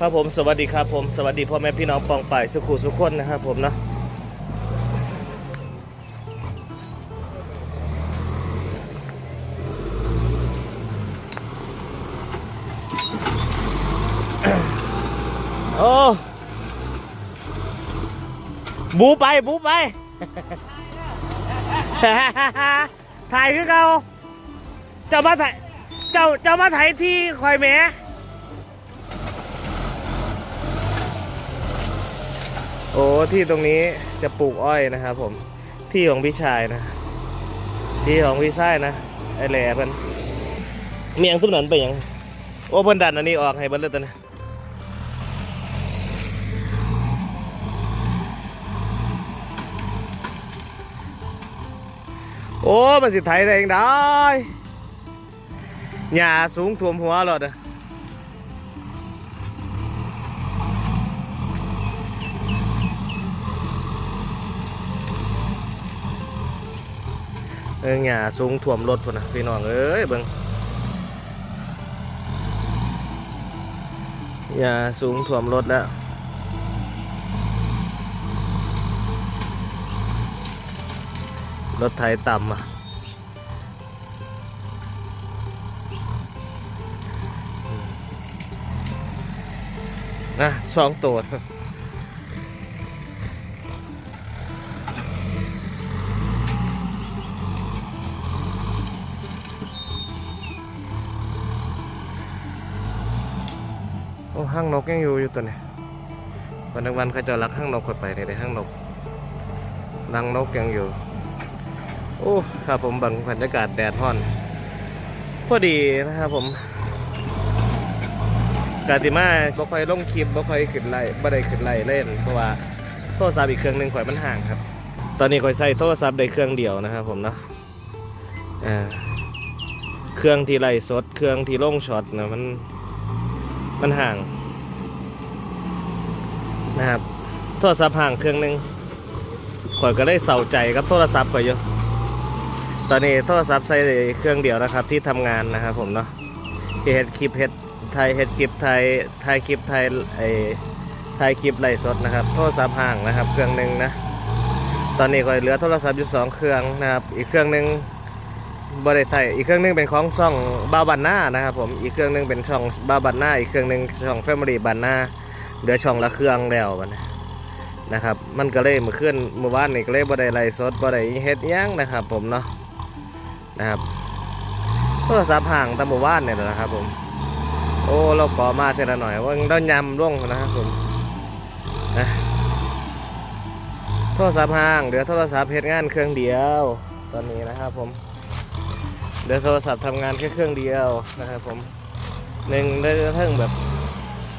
ครับผมสวัสดีครับผมสวัสดีพ่อแม่พี่น้องปองป่ายสุขุสุขคนนะครับผมเนาะโอ้บูไปบูไปถ่ายคือเขาเจ้ามาถ่ายเจ้าเจ้ามาถ่ายที่คอยแม่ โอ้ที่ตรงนี้จะปลูกอ้อยนะครับผมที่ของพี่ชายนะ ที่ของพี่ชายนะไอแหล่เพิ่นเมียงทุกนั้นไปยังโอ้เพิ่นดันอันนี้ออกให้เบิ่นเลยตอนนี้โอ้ มันสิไถได้เองได้หญ้าสูงท่วมหัวหลอดอะ เออหญ้าสูงท่วมรถพุ่นนะพี่น้องเอ้ยเบิ่งหญ้าสูงท่วมรถแล้วรถไถต่ำอะนะสองตัว ห้างนกยังอยู่อยู่ตัวนี้วันวันเขาจะรักห้างนกคนไปในในห้างนกรังนกยังอยู่ โอ้ครับผมบังบรรยากาศแดดร้อน พอดีนะครับผมกาติมาบ่ค่อยลงคลิปบ่ค่อยขึ้นไล่บ่ได้ขึ้นไล่เล่นเพราะว่าโทรศัพท์อีกเครื่องหนึ่งข่อยมันห่างครับ ตอนนี้ข่อยใส่โทรศัพท์ได้เครื่องเดียวนะครับผมเนาะอ่าเครื่องที่ไล่สด เครื่องที่ลงช็อตนะมันมันห่าง นะครับ โทรศัพท์ห่างเครื่องหนึ่งข่อยก็ได้เศร้าใจกับโทรศัพท์ข่อยอยู่ตอนนี้โทรศัพท์ใส่เครื่องเดียวนะครับ ที่ทำงานนะครับผมเนาะที่เฮ็ดคลิปเฮ็ดไทยเฮ็ดคลิปไทยไทยคลิปไทยไอไทยคลิปไลฟ์สดนะครับ โทรศัพท์ห่างนะครับ เครื่องหนึ่งนะตอนนี้ข่อยเหลือโทรศัพท์อยู่สองเครื่องนะครับ อีกเครื่องหนึ่งบริไทยอีกเครื่องหนึงเป็นของช่องบาบันหน้านะครับผมอีกเครื่องหนึงเป็นช่องบาบันหน้าอีกเครื่องหนึงช่องแฟมิลี่บันหน้า เหลือช่องละเครื่องแล้วบันนะครับ มันก็เลยเมื่อนเมื่อวานนี่ก็เลยบ่ได้ไลฟ์สดบ่ได้เฮ็ดหยังนะครับ ผมเนาะนะครับโทรศัพท์ห่างตะเมื่อวานเนี่ยนะครับ ผม โอ้เราก่อมาเท่าหน่อยว่าเรายำร่วงนะครับผมนะโทรศัพท์ห่างเดี๋ยวโทรศัพท์เฮ็ดงานเครื่องเดียว ตอนนี้นะครับ ผมเดี๋ยวโทรศัพท์ทำงานแค่เครื่องเดียวนะครับ ผมหนึ่งได้เพิ่งแบบ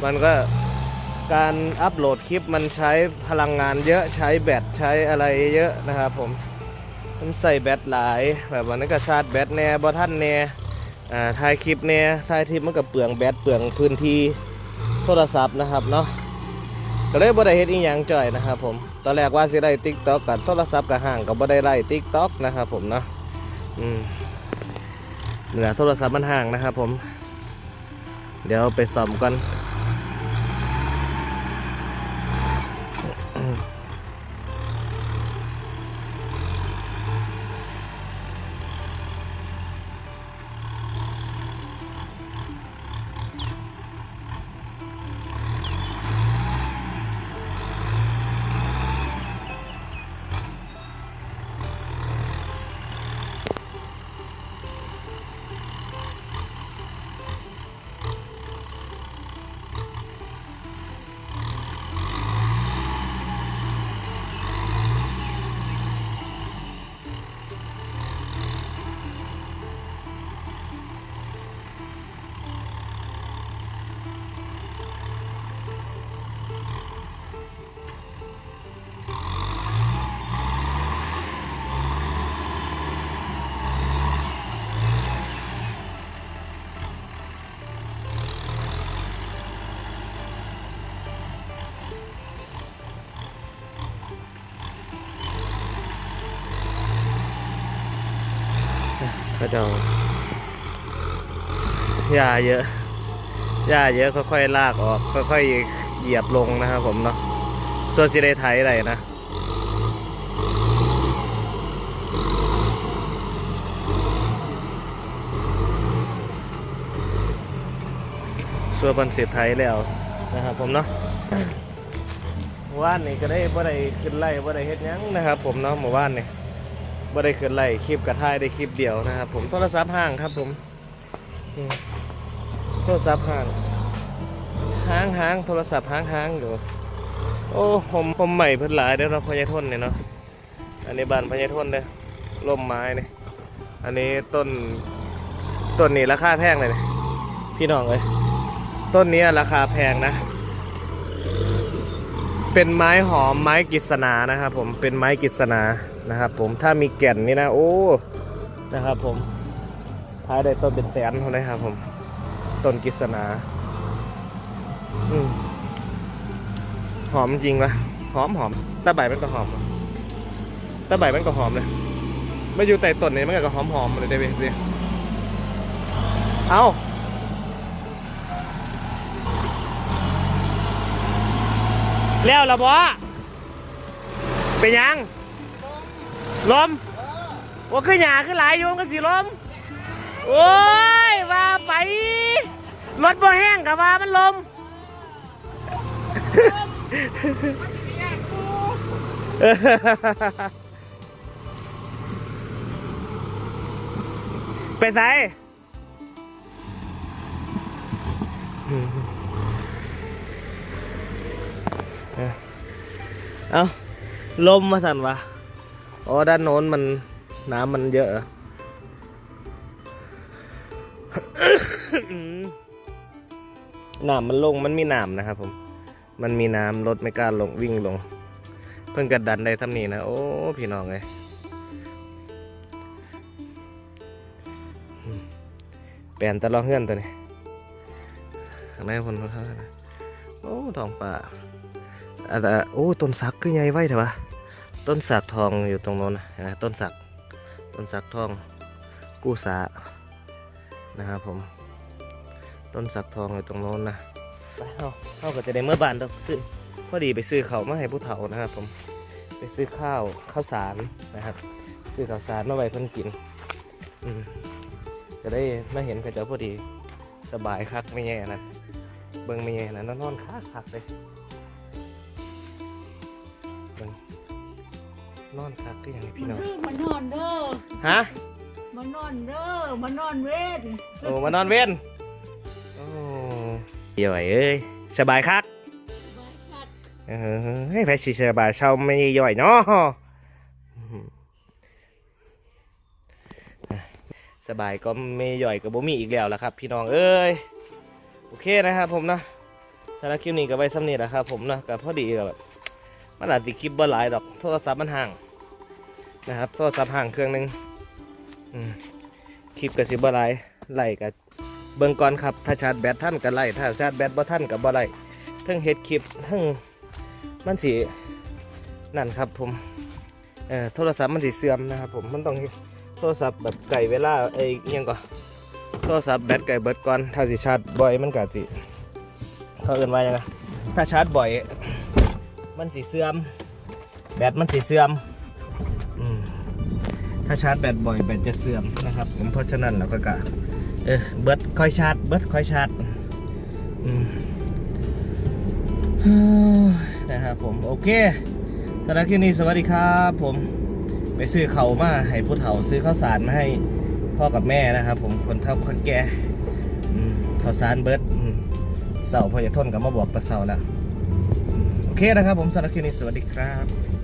มันก็ การอัปโหลดคลิปมันใช้พลังงานเยอะใช้แบตใช้อะไรเยอะนะครับผมมันใส่แบตหลายแบบวันนี้ก็ชาร์จแบตแน่บอท่านแน่อ่าถ่ายคลิปแน่ถ่ายคลิปมันก็เปลืองแบตเปลืองพื้นที่โทรศัพท์นะครับเนาะก็เลยบ่ได้เฮ็ดอีหยังจ่อยนะครับผมตอนแรกว่าสิได้ TikTok กับโทรศัพท์กับห่างก็บ่ได้ไล่ TikTok นะครับผมเนาะอืมเหนือโทรศัพท์มันห่างนะครับผม เดี๋ยวไปซ่อมกัน Oh. ก็จะยาเยอะหญ้าเยอะค่อยๆลากออก ค่อยๆเหยียบลงนะครับผมเนาะส่วนสิได้ไถอะไรนะส่วนบันเสร็จไทยแล้วนะครับผมเนาะว่านนี่ก็ได้บ่ได้ขึ้นไล่บ่ได้เฮ็ดยังนะครับผมเนาะหมู่บ้านนี่ บ่ได้ขึ้นไล่คลิปกระท่ายได้คลิปเดียวนะครับผมโทรศัพท์ห่างครับผมโทรศัพท์ห่างห้างห้างโทรศัพท์ห้างห้างอยู่โอ้ผมผมใหม่เพิ่นหลายเด้อเนาพญาทนเนี่ยเนาะอันนี้บ้านพญาทนเด้อร่มไม้เนี่ยอันนี้ต้นต้นนี้ราคาแพงเลยนี่พี่น้องเอ้ยต้นนี้ราคาแพงนะ เป็นไม้หอมไม้กิษณานะครับผมเป็นไม้กิษณานะครับ ผมถ้ามีแก่นนี่นะโอ้นะครับผมท้ายได้ต้นเป็นแสนเท่านั้นครับผมต้นกิษณาอหอมจริงปะหอมหอมตาใบมันก็หอมตาใบมันก็หอมเลยไม่อยู่ใต้ต้นนี่มันก็หอมหอมเลยเด้เว้ยเอา แล้วละบ่เป็นยังลมว่าคือหยาคือหลายโยมก็สิลมโอ้ยว่าไปรถบ่แห้งกับว่ามันลมเป็นไเอาลมมาสั่นวะอ๋อด้านโน้นมันน้ำมันเยอะหน้ำมันลงมันมีน้ำนะครับผม มันมีน้ำรถไม่กล้าลงวิ่งลง เพิ่งกระดันได้ทำนี้นะ โอ้ พี่น้องเลยแปลนตะลองเฮือนตัวนี้ข้างในคนเขาโอ้ทองป่า อะแต่โอ้ต้นสักคือไงไว้เถอะวะต้นสักทองอยู่ตรงโน้นนะเห็นะต้นสักต้นสักทองกู้สานะครับผม ต้นสักทองอยู่ตรงโน้นนะไปเอาเอาก็จะได้เมื่อบานเราซื้อพอดีไปซื้อเขามาให้ผู้เฒ่านะครับผมไปซื้อข้าวข้าวสารนะครับ ซื้อข้าวสารมาไว้เพิ่นกินอืมจะได้มาเห็นเขาเจ้าพอดีสบายคักไม่แย่นะเบิ่งไม่แย่นะนอนคักคักเลย นอนคักก็อย่างนี้พี่น้องมันนอนเด้อฮะมันนอนเด้อมันนอนเว้นโอ้มานอนเว้นโอ้ย่อยเอ้ยสบายคักบายคัดเออให้ไปสิสบายเช้าไม่ย่อยเนาะสบายก็ไม่ย่อยก็บ่มีอีกแล้วละครับ พี่น้องเอ้ยโอเคนะครับผมนะสำหรับคลิปนี้ก็ไว้สำเนียนะครับผมนะกับพอดีกับแบบมันอาจจะคลิปบ่หลายดอกโทรศัพท์มันห่าง นะครับโทรศัพท์ห่างเครื่องหนึงคลิปกับสิบ่หลายไล่กับเบิ่งก่อนครับถ้าชาร์จแบตท่านก็ไล่ถ้าชาร์จแบตบ่ท่านก็บ่ไล่ทั้งเฮ็ดคลิปทั้งมันสินั่นครับผมเอ่อโทรศัพท์มันสิเสื่อมนะครับผมมันต้องโทรศัพท์แบบไก่เวลาไอ้ยังก่อนโทรศัพท์แบตไก่เบิดก่อนถ้าสิชาร์จบ่อยมันก็สิเขาเอิ้นว่ายังไงถ้าชาร์จบ่อย มันสิเสื่อมแบตมันสิเสื่อม ถ้าชาร์จแบตบ่อยแบตจะเสื่อมนะครับผมเพราะฉะนั้นเราก็กะเออเบิดค่อยชาร์จเบิดค่อยชาร์จนะครับผมโอเคสำหรับคลิปนี้สวัสดีครับผมไปซื้อเขามาให้ผู้เฒ่าซื้อข้าวสารมาให้พ่อกับแม่นะครับ ผมคนเฒ่าคนแก่ข้าวสารเบิดอืมเสาร์พอจะทนกับมาบอกตะเสาแล้วโอเคนะครับผมสำหรับคลิปนี้สวัสดีครับ